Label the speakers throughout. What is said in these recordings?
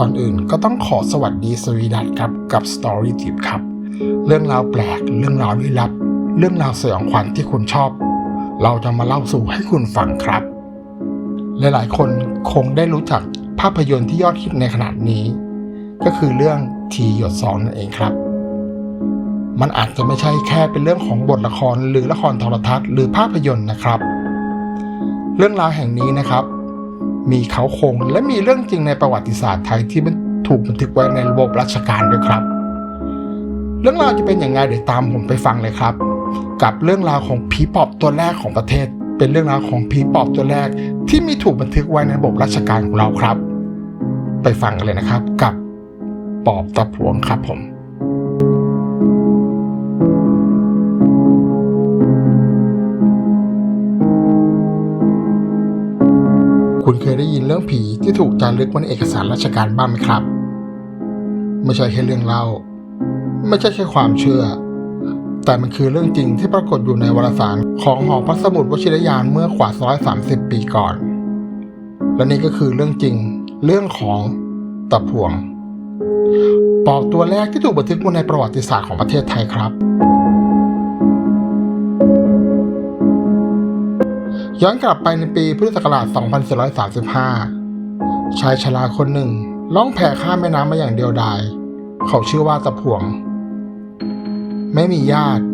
Speaker 1: ก่อนอื่นก็ต้องขอสวัสดีสวีดัตครับกับ Story Tip ครับ เรื่องราวแปลก เรื่องราวลี้ลับ เรื่องราวสยองขวัญที่คุณชอบ เราจะมาเล่าสู่ให้คุณฟังครับ หลายๆ คนคงได้รู้จักภาพยนตร์ที่ยอดฮิตในขนาดนี้ ก็คือเรื่องทีหยดซองนั่นเองครับ มันอาจจะไม่ใช่แค่เป็นเรื่องของบทละครหรือละครโทรทัศน์หรือภาพยนตร์นะครับ เรื่องราวแห่งนี้นะครับ มีเขาคง และมีเรื่องจริงในประวัติศาสตร์ไทยที่มันถูกบันทึกไว้ในระบบราชการด้วยครับ เรื่องราวจะเป็นอย่างไรเดี๋ยวตามผมไปฟังเลยครับ กับเรื่องราวของผีปอบตัวแรกของประเทศ เป็นเรื่องราวของผีปอบตัวแรก ที่มีถูกบันทึกไว้ในระบบราชการของเราครับ ไปฟังกันเลยนะครับ กับปอบตะพวงครับผม คุณเคยได้ยินเรื่องผีที่ถูกจารึกไว้ในเอกสารราชการบ้างไหมครับ ไม่ใช่แค่เรื่องเล่า ไม่ใช่แค่ความเชื่อ แต่มันคือเรื่องจริงที่ปรากฏอยู่ในวารสารของหอพระสมุดวชิรยานเมื่อกว่า 130 ปีก่อน และนี่ก็คือเรื่องจริงเรื่องของตะพวง ปอบตัวแรกที่ถูกบันทึกไว้ในประวัติศาสตร์ของประเทศไทยครับ ย้อนกลับไปในปีพุทธศักราช 2435 ชายชราคนหนึ่งล่องแพข้ามแม่น้ำมาอย่างเดียวดาย เขาชื่อว่าตะพวง ไม่มีญาติ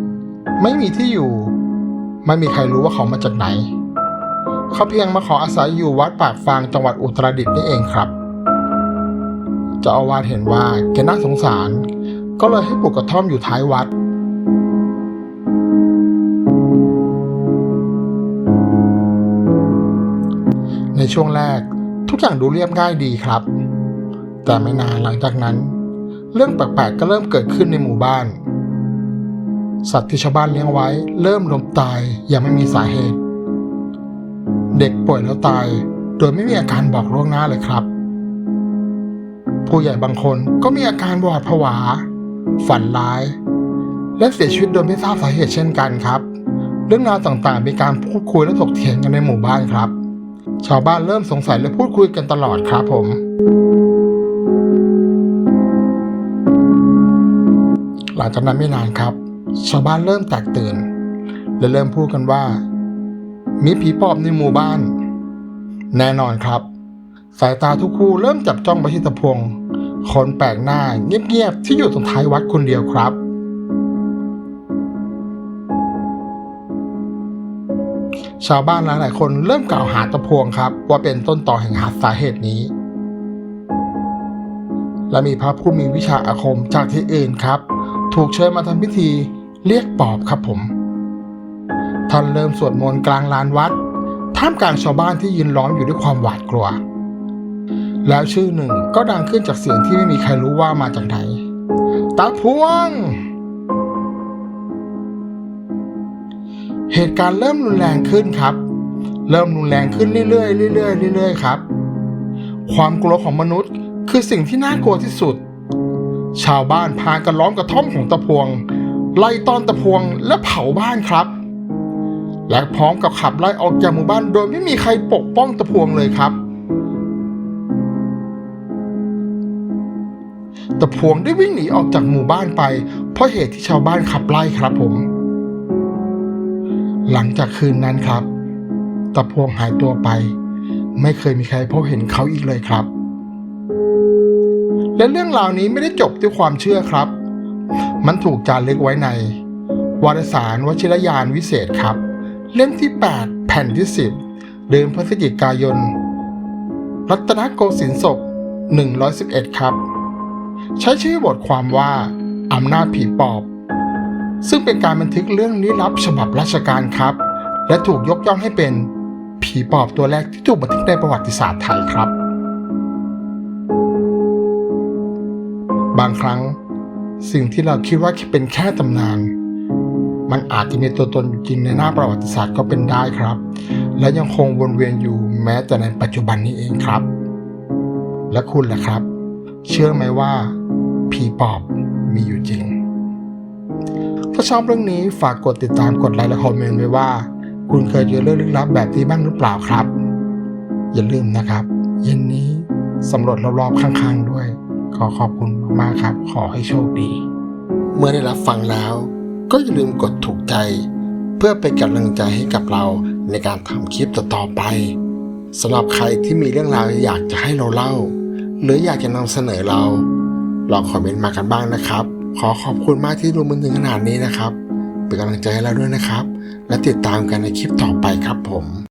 Speaker 1: ไม่มีที่อยู่ ไม่มีใครรู้ว่าเขามาจากไหน เขาเพียงมาขออาศัยอยู่วัดปากฟางจังหวัดอุตรดิตถ์นี่เองครับเจ้าอาวาสเห็นว่าแกน่าสงสาร ก็เลยให้ปลูกกระท่อมอยู่ท้ายวัด ช่วงแรก ทุกอย่างดูเรียบง่ายดีครับ แต่ไม่นานหลังจากนั้น เรื่องแปลกๆก็เริ่มเกิดขึ้นในหมู่บ้าน สัตว์ที่ชาวบ้านเลี้ยงไว้ เริ่มล้มตายอย่างไม่มีสาเหตุ เด็กป่วยแล้วตาย โดยไม่มีอาการบอกล่วงหน้าเลยครับ ผู้ใหญ่บางคนก็มีอาการหวาดผวา ฝันร้าย และเสียชีวิตโดยไม่ทราบสาเหตุเช่นกันครับ เรื่องราวต่างๆ มีการพูดคุยและถกเถียงกันในหมู่บ้านครับ ชาวบ้านเริ่มสงสัยและพูดคุยกันตลอดครับผม หลังจากนั้นไม่นานครับ ชาวบ้านเริ่มแตกตื่น และเริ่มพูดกันว่า มีผีปอบในหมู่บ้าน แน่นอนครับ สายตาทุกคู่เริ่มจับจ้องไปที่ตะพงคนแปลกหน้าเงียบๆที่อยู่ตรงท้ายวัดคนเดียวครับ ชาวบ้านหลายๆคนเริ่มกล่าวหาตะพวงครับ ว่าเป็นต้นต่อแห่งหาสาเหตุนี้ และมีพระผู้มีวิชาอาคมจากที่อื่นครับ ถูกเชิญมาทำพิธีเรียกปอบครับผม ท่านเริ่มสวดมนต์กลางลานวัด ท่ามกลางชาวบ้านที่ยืนล้อมอยู่ด้วยความหวาดกลัว แล้วชื่อหนึ่งก็ดังขึ้นจากเสียงที่ไม่มีใครรู้ว่ามาจากไหนตาพวง เหตุการณ์เริ่มรุนแรงขึ้นครับ เริ่มรุนแรงขึ้นเรื่อยๆเรื่อยๆเรื่อยๆครับ ความกลัวของมนุษย์คือสิ่งที่น่ากลัวที่สุด ชาวบ้านพากันล้อมกระท่อมของตะพวง ไล่ต้อนตะพวงและเผาบ้านครับ และพร้อมกับขับไล่ออกจากหมู่บ้านโดยไม่มีใครปกป้องตะพวงเลยครับตะพวงได้วิ่งหนีออกจากหมู่บ้านไป เพราะเหตุที่ชาวบ้านขับไล่ครับผม หลังจากคืนนั้นครับตะพวงหายตัวไป ไม่เคยมีใครพบเห็นเขาอีกเลยครับ และเรื่องราวนี้ไม่ได้จบด้วยความเชื่อครับ มันถูกจารึกไว้ใน วารสารวชิรยานวิเศษครับ เล่มที่ 8 แผ่นที่ 10 เดือนพฤศจิกายน รัตนโกสินทร์ศก111 ครับ ใช้ชื่อบทความว่าอำนาจผีปอบ ซึ่งเป็นการบันทึกเรื่องลี้ลับฉบับราชการครับ และถูกยกย่องให้เป็นผีปอบตัวแรกที่ถูกบันทึกในประวัติศาสตร์ไทยครับ บางครั้งสิ่งที่เราคิดว่าเป็นแค่ตำนาน มันอาจจะมีตัวตนอยู่จริงในหน้าประวัติศาสตร์ก็เป็นได้ครับ และยังคงวนเวียนอยู่แม้แต่ในปัจจุบันนี้เองครับ และคุณล่ะครับ เชื่อไหมว่าผีปอบมีอยู่จริง ถ้าชอบเรื่องนี้ฝากกดติดตามกดไลค์และคอมเมนต์ไว้ว่า คุณเคยเจอเรื่องลึกลับแบบนี้บ้างหรือเปล่าครับ อย่าลืมนะครับ เย็นนี้สำรวจรอบๆข้างๆด้วย ขอขอบคุณมากครับ ขอให้โชคดี เมื่อได้รับฟังแล้ว ก็อย่าลืมกดถูกใจ เพื่อเป็นกำลังใจให้กับเราในการทำคลิปต่อๆไปสำหรับใครที่มีเรื่องราวอยากจะให้เราเล่า หรืออยากจะนำเสนอเราลองคอมเมนต์มากันบ้างนะครับ ขอขอบคุณมากที่ดูมันถึงขนาดนี้นะครับ เป็นกำลังใจให้เราด้วยนะครับ และติดตามกันในคลิปต่อไปครับผม